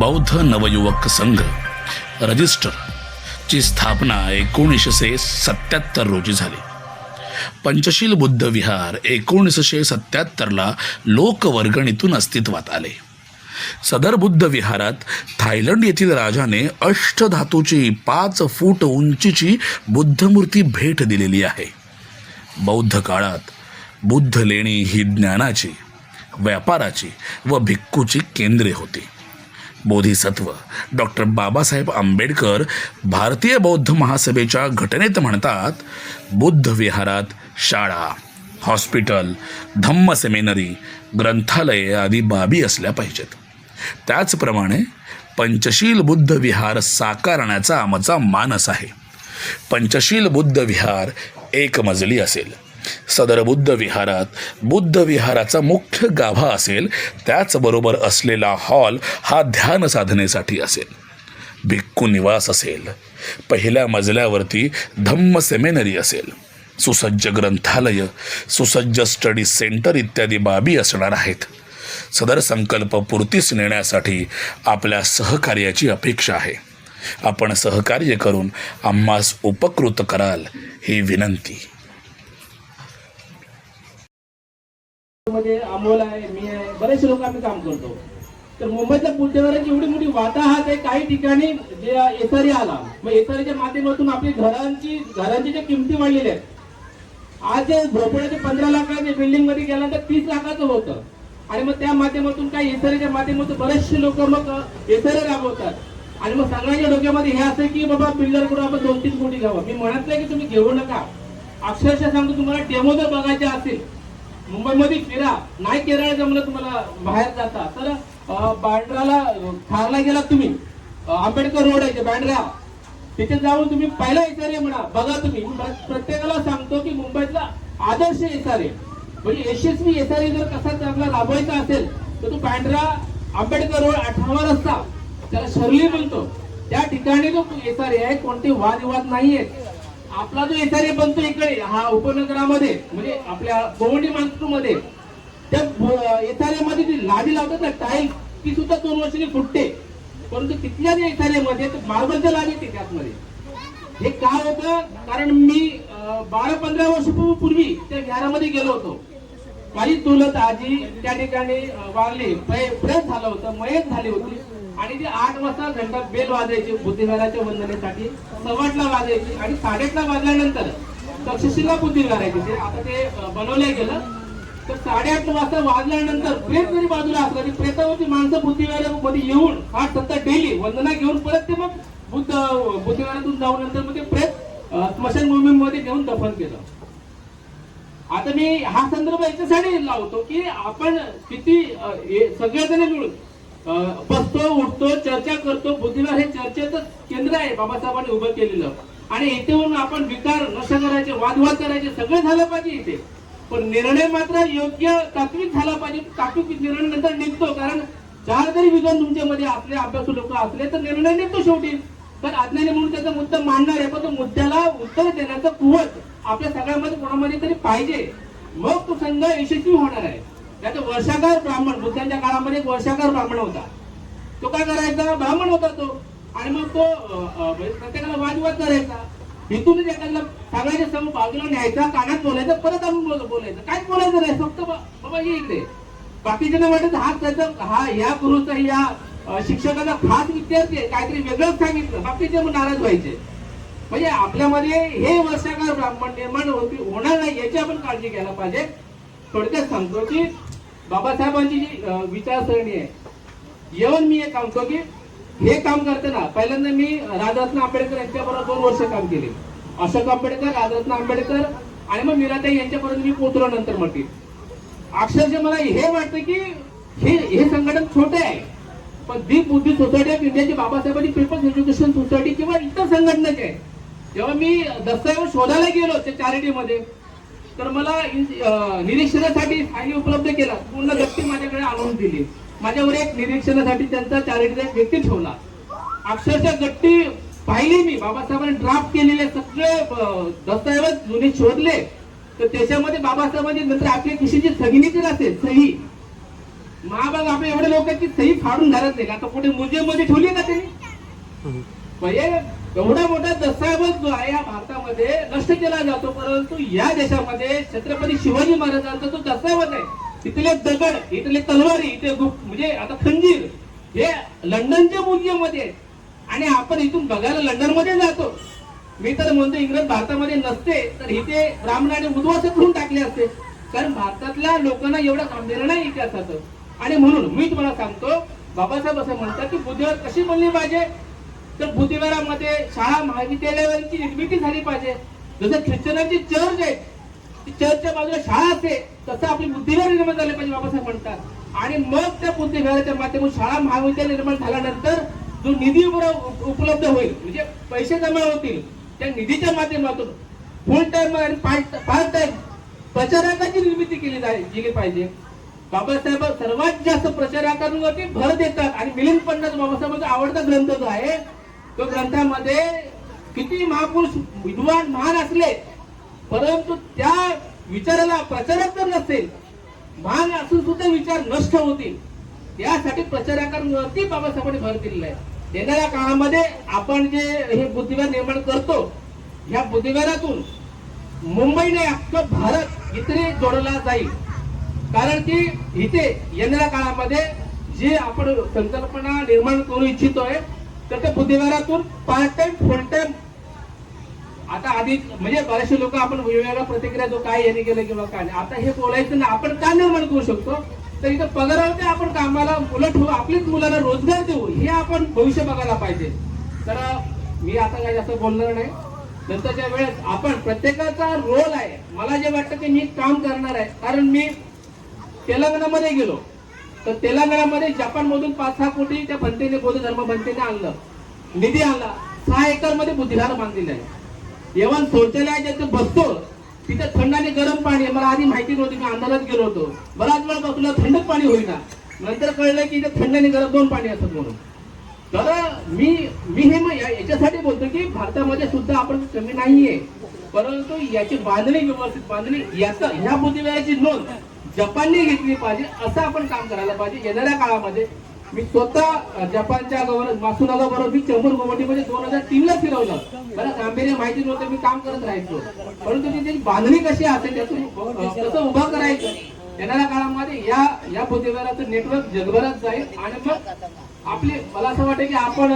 बौद्ध नवयुवक संघ. रजिस्टर ची स्थापना एकोणीसशे सत्याहत्तर रोजी झाली. पंचशील बुद्ध विहार एकोणीसशे सत्याहत्तरला लोकवर्गणीतून अस्तित्वात आले. सदर बुद्ध विहारात थायलंड येथील राजाने अष्टधातूची पाच फूट उंचीची बुद्धमूर्ती भेट दिलेली आहे. बौद्ध काळात बुद्ध लेणी ही ज्ञानाची व्यापाराची व भिक्खूची केंद्रे होती. बोधिसत्व. डॉक्टर बाबासाहेब आंबेडकर भारतीय बौद्ध महासभेच्या घटनेत म्हणतात बुद्ध विहारात शाळा हॉस्पिटल धम्म सेमिनरी ग्रंथालये आदी बाबी असल्या पाहिजेत. त्याचप्रमाणे पंचशील बुद्ध विहार साकारण्याचा आमचा मानस आहे. पंचशील बुद्ध विहार एक मजली असेल. सदर बुद्ध विहारात बुद्ध विहाराचा मुख्य गाभा असेल त्याचबरोबर असलेला हॉल हा ध्यान साधनेसाठी असेल. भिक्खू निवास असेल. पहिल्या मजल्यावरती धम्म सेमिनरी असेल. सुसज्ज ग्रंथालय सुसज्ज स्टडी सेंटर इत्यादी बाबी असणार आहेत. सदर संकल्प पूर्तीस नेण्यासाठी आपल्या सहकार्याची अपेक्षा आहे. आपण सहकार्य करून आम्हास उपकृत कराल ही विनंती. मध्ये अमोल आहे मी आहे बरेचसे लोक आम्ही काम करतो. तर मुंबईतल्या बुद्धविहाराची एवढी मोठी वाताहत आहे काही ठिकाणी जे एसआरी आला मग एसआरीच्या माध्यमातून आपली घरांची घरांची ज्या किमती वाढलेल्या आहेत आज जे झोपड्याचे पंधरा लाखाच्या बिल्डिंगमध्ये गेल्यानंतर तीस लाखाचं होतं. आणि मग त्या माध्यमातून काही एसआरीच्या माध्यमातून बरेचसे लोक मग एसआरी राबवतात. आणि मग सगळ्यांच्या डोक्यामध्ये हे असं की बाबा बिल्डरकडून आपण दोन तीन कोटी घ्यावं. मी म्हणत नाही की तुम्ही घेऊ नका. अक्षरशः सांगतो तुम्हाला डेमो जर बघायचे असेल मुंबईमध्ये फिरा. नाही केरळ जमलं तुम्हाला बाहेर जाता तर बांड्राला ठारला गेला तुम्ही. आंबेडकर रोड आहे बांड्रा तिथे जाऊन तुम्ही पहिला एसआरए म्हणा बघा तुम्ही. प्रत्येकाला सांगतो की मुंबईतला आदर्श एसआरए म्हणजे यशस्वी एसआरए जर कसा चांगला राबवायचा असेल तर तो बांड्रा आंबेडकर रोड अठरावा रस्ता. त्याला शर्ली म्हणतो. त्या ठिकाणी जो एसआरए आहे. कोणते वादविवाद नाहीये आपला जो एसआरए बनतो इकडे हा उपनगरामध्ये म्हणजे आपल्या गोवंडी मध्ये त्या एसआरए मध्ये जी लादी लावतात ना टाईल ती सुद्धा दोन वर्षांनी फुटते. परंतु तिथल्या जे एसआरए मध्ये मार्बलच्या लादी येते त्यातमध्ये. हे का होतं? कारण मी अं, बारा पंधरा वर्षापूर्वी त्या विहारामध्ये गेलो होतो. माझी चुलत आजी त्या ठिकाणी वारली. प्रे- प्रेत झालं होतं मयत झाली होती. आणि ती आठ वाजता घंटा बेल वाजायची बुद्धिगाराच्या वंदनेसाठी सव्वाटला वाजायची आणि साडेआठला वाजल्यानंतर तक्षशिला बुद्धिगारायची ते आता ते बनवले बनवलं गेलं. तर साडेआठ वाजता वाजल्यानंतर प्रेत जरी बाजूला असलं तरी प्रेतावरती माणसं बुद्धिगारामध्ये येऊन आठ सत्ता डेली वंदना घेऊन परत ते मग बुद्ध बुद्धिगारातून जाऊन नंतर मग ते प्रेत स्मशानभूमीमध्ये घेऊन दफन केलं. आता मी हा संदर्भ याच्यासाठी लावतो की आपण किती अ, जण सगळेजण मिळून बसतो उठतो चर्चा करतो. बुद्धिवार हे चर्चेचं केंद्र आहे बाबासाहेबांनी उभं केलेलं. आणि इथे येऊन आपण विकार नष्ट करायचे वादवाद करायचे सगळं झालं पाहिजे इथे. पण निर्णय मात्र योग्य तात्विक झाला पाहिजे. तात्विक निर्णय नंतर निघतो. कारण चार जरी विधान तुमच्यामध्ये असले अभ्यासू लोक असले तर निर्णय निघतो शेवटी. तर अज्ञानी म्हणून त्याचा मुद्दा मांडणार आहे. पण तो मुद्द्याला उत्तर देण्याचं कुवत आपल्या सगळ्यामध्ये कोणामध्ये तरी पाहिजे. मग तो संघ यशस्वी होणार आहे. त्याचा वर्षाकार ब्राह्मण बुद्धांच्या काळामध्ये एक वर्षाकार ब्राह्मण होता. तो काय करायचा? ब्राह्मण होता तो. आणि मग तो म्हणजे प्रत्येकाला वादवाद करायचा. इथूनच एखाद्याला सगळ्याच्या समोर बाजूला न्यायचा कानात बोलायचं परत आणून बोलायचं. काय बोलायचं नाही फक्त बाबा ये इकडे. बाकीच्यांना वाटत हा त्याचा हा या गुरुचा या शिक्षकाचा खास विद्यार्थी आहे. काहीतरी वेगळंच सांगितलं. बाकीचे मग नाराज व्हायचे. म्हणजे आपल्यामध्ये हे वर्षाकार ब्राह्मण निर्माण होती होणार नाही याची आपण काळजी घ्यायला पाहिजे. थोडक्यात सांगतो की बाबासाहेबांची जी विचारसरणी आहे येऊन मी हे काम करतो की हे काम करताना पहिल्यांदा मी राजरत्न आंबेडकर यांच्याबरोबर दोन वर्ष काम केले. अशोक आंबेडकर राजरत्न आंबेडकर आणि मग मीराताई यांच्यापर्यंत मी पोहोचलो नंतर म्हटली अक्षरशः मला हे वाटतं की हे हे संघटन छोटे आहे. पण दीप बुद्धी सोसायटी ऑफ इंडियाची बाबासाहेबांची पीपल्स एज्युकेशन सोसायटी किंवा इतर संघटनेचे आहे. जेव्हा मी दस्तऐवज शोधायला गेलो त्या चॅरिटीमध्ये तर मला निरीक्षणासाठी फायली उपलब्ध केला. पूर्ण व्यक्ती माझ्याकडे आणून दिली. माझ्यावर एक निरीक्षणासाठी त्यांचा चॅरिटीचा एक व्यक्ती ठेवला. अक्षरशः गट्टी पाहिली मी. बाबासाहेबांनी ड्राफ्ट केलेले सगळे दस्तऐवज जुने शोधले. तर त्याच्यामध्ये बाबासाहेबांची नंतर आपली कशीची सगळीची असेल सही. महाभाग आपले एवढे लोक की सही फाडून घरात नाही आता कुठे म्युझियममध्ये ठेवली का त्यांनी? म्हणजे एवढा मोठा दस्तऐवज जो आहे या भारतामध्ये नष्ट केला जातो. परंतु या देशामध्ये छत्रपती शिवाजी महाराजांचा जो दस्तऐवज आहे इथले दगड इथले तलवारी इथे म्हणजे आता खंजीर हे लंडनच्या म्युझियममध्ये आणि आपण इथून बघायला लंडनमध्ये जातो. मी तर म्हणतो इंग्रज भारतामध्ये नसते तर इथे ब्राह्मणाने उद्वास करून टाकले असते. कारण भारतातल्या लोकांना एवढं काम नाही इतिहासाचं. आणि म्हणून मी तुम्हाला सांगतो बाबासाहेब असं म्हणतात की बुद्धिवार कशी बनली पाहिजे? तर बुद्धिवारामध्ये शाळा महाविद्यालयांची निर्मिती झाली पाहिजे. जसं ख्रिश्चनांची चर्च आहे ती चर्चच्या बाजूला शाळा असते तसं आपली बुद्धिवार निर्माण झाले पाहिजे बाबासाहेब म्हणतात. आणि मग त्या बुद्धिवाराच्या माध्यमातून शाळा महाविद्यालय निर्माण झाल्यानंतर जो निधी उप- उपलब्ध होईल म्हणजे पैसे जमा होतील त्या निधीच्या माध्यमातून फुल टाइम आणि पार्ट टाइम प्रचारकाची निर्मिती केली जाईल गेली पाहिजे. बाबासाहेब सर्वात जास्त प्रचारकांवरती भर देतात आणि मिलिंद पन्नास बाबासाहेबांचा आवडता ग्रंथ जो आहे तो ग्रंथामध्ये किती महापुरुष विद्वान महान असले परंतु त्या विचाराला प्रचारक जर नसेल महान असून सुद्धा विचार नष्ट होतील. यासाठी प्रचारकांवरती बाबासाहेबांनी भर दिलेला आहे. येणाऱ्या काळामध्ये आपण जे हे बुद्धिबळ निर्माण करतो ह्या बुद्धिबळातून मुंबईने आपलं अख्खं भारत इथे जोडला जाईल. कारण की इथे येणाऱ्या काळामध्ये जे आपण संकल्पना निर्माण करू इच्छितोय तर त्या बुद्धिवारातून पार्ट टाइम फुल टाइम आता आधी म्हणजे बरेचसे लोक आपण वेगवेगळ्या प्रतिक्रिया जो काय याने केलं किंवा काय नाही. आता हे बोलायचं ना आपण का निर्माण करू शकतो? तर इथं पगारावरती आपण कामाला मुलं ठेवू आपलीच मुलांना रोजगार देऊ हे आपण भविष्य बघायला पाहिजे. तर मी आता काय जास्त बोलणार नाही. नंतरच्या वेळेस आपण प्रत्येकाचा रोल आहे. मला जे वाटतं की मी काम करणार आहे. कारण मी तेलंगणामध्ये गेलो. तर तेलंगणामध्ये जपान मधून पाच सहा कोटी त्या भंतेने बौद्ध धर्म भंतेने आणलं. निधी आणला. सहा एकरमध्ये बुद्धिधार बांधलेले आहे. एवण शौचालय जिथे बसतो तिथे थंड आणि गरम पाणी आहे. मला आधी माहिती नव्हती मी अंधारात गेलो होतो. बराच वेळ बसलो थंड पाणी होईना. नंतर कळलं की इथे थंड आणि गरम दोन पाणी असत म्हणून. तर मी मी हे मग या- याच्यासाठी बोलतो की भारतामध्ये सुद्धा आपण कमी नाहीये. परंतु याची बांधणी व्यवस्थित बांधणी याचं ह्या बुद्धिबळाची नोंद जपानने घेतली पाहिजे असं आपण काम करायला पाहिजे. येणाऱ्या काळामध्ये मी स्वतः जपानच्या गव्हर्नर मासुनाला बरोबर मी चेंबूर गोवटीमध्ये दोन हजार तीन ला फिरवलं. मला गांभीर्य माहिती नव्हतं मी काम करत राहायचो. परंतु त्याची बांधणी कशी असेल त्यातून कसं उभं करायचं? येणाऱ्या काळामध्ये या या बुद्धिबळाचं नेटवर्क जगभरात जाईल आणि मग आपले मला असं वाटतं की आपण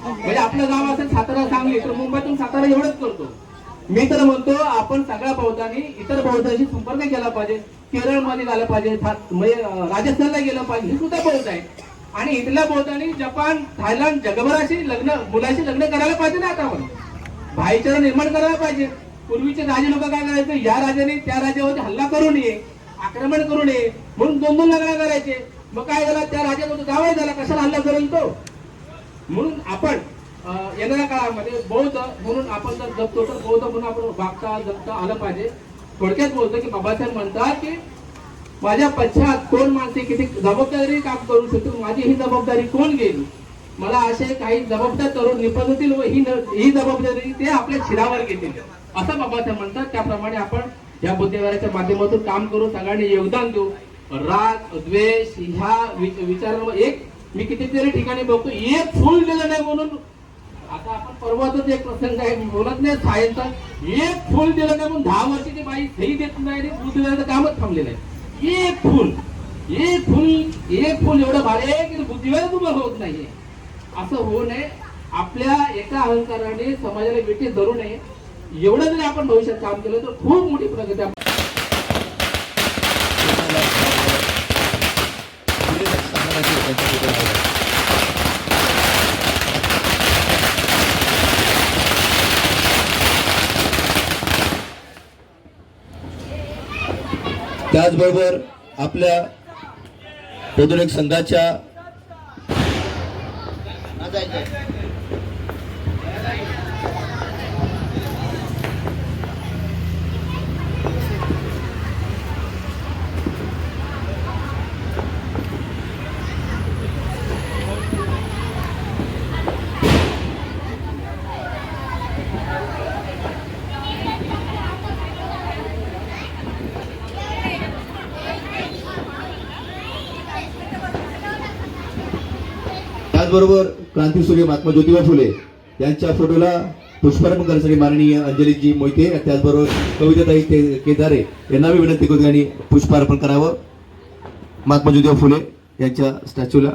म्हणजे आपलं गाव असेल सातारा सांगली तर मुंबईतून सातारा एवढंच करतो. मी तर म्हणतो आपण सगळ्या बौद्धांनी इतर बौद्धांशी संपर्क केला पाहिजे. केरळमध्ये झालं पाहिजे म्हणजे राजस्थानला गेलं पाहिजे हे सुद्धा बौद्ध आहे. आणि इथल्या बौद्धांनी जपान थायलंड जगभराशी लग्न मुलाशी लग्न करायला पाहिजे ना आता आपण. भाईचारा निर्माण करायला पाहिजे. पूर्वीचे राजे लोक काय करायचे? या राजाने त्या राजावरती हल्ला करू नये आक्रमण करू नये म्हणून दोन दोन लग्न करायचे. मग काय झालं? त्या राजावर जावळ झाला. कशाला हल्ला करेल तो? म्हणून आपण येणाऱ्या काळामध्ये बौद्ध म्हणून आपण जर जपतो तर बौद्ध म्हणून आपण वागता जगता आलं पाहिजे. थोडक्यात बोलतो की बाबासाहेब म्हणतात की माझ्या पश्चात कोण माणसे किती जबाबदारी काम करू शकतो माझी ही जबाबदारी कोण घेईल? मला असे काही जबाबदार तरुण निपजतील व ही ही जबाबदारी ते आपल्या शिरावर घेतील. असं बाबासाहेब म्हणतात. त्याप्रमाणे आपण या बुद्धिवाराच्या माध्यमातून काम करू सगळ्यांनी योगदान देऊ. राग द्वेष ह्या विचारांवर एक मी कितीतरी ठिकाणी बघतो एक फुल दिलं नाही म्हणून आता आपण परवाचाच एक प्रसंग आहे मी बोलत नाही सायनचा एक फुल दिलं नाही म्हणून दहा वर्षाची बाई सही देत नाही आणि कामच थांबलेलं आहे. एक फुल एक फुल एक फुल एवढं भारी आहे की बुद्धिवारच उभं होत नाहीये. असं होऊ नये. आपल्या एका अहंकाराने समाजाला वेठी धरू नये. एवढं जरी आपण भविष्यात काम केलं तर खूप मोठी प्रगती आपण त्याचबरोबर आपल्या प्रदूषक संघाच्या त्याचबरोबर क्रांतीसूर्य महात्मा ज्योतिबा फुले यांच्या फोटोला पुष्पार्पण करण्यासाठी माननीय अंजलीजी मोहिते त्याचबरोबर कविताताई ते- केदारे यांना मी विनंती करतो यांनी पुष्पार्पण करावं. महात्मा ज्योतिबा फुले यांच्या स्टॅच्यूला.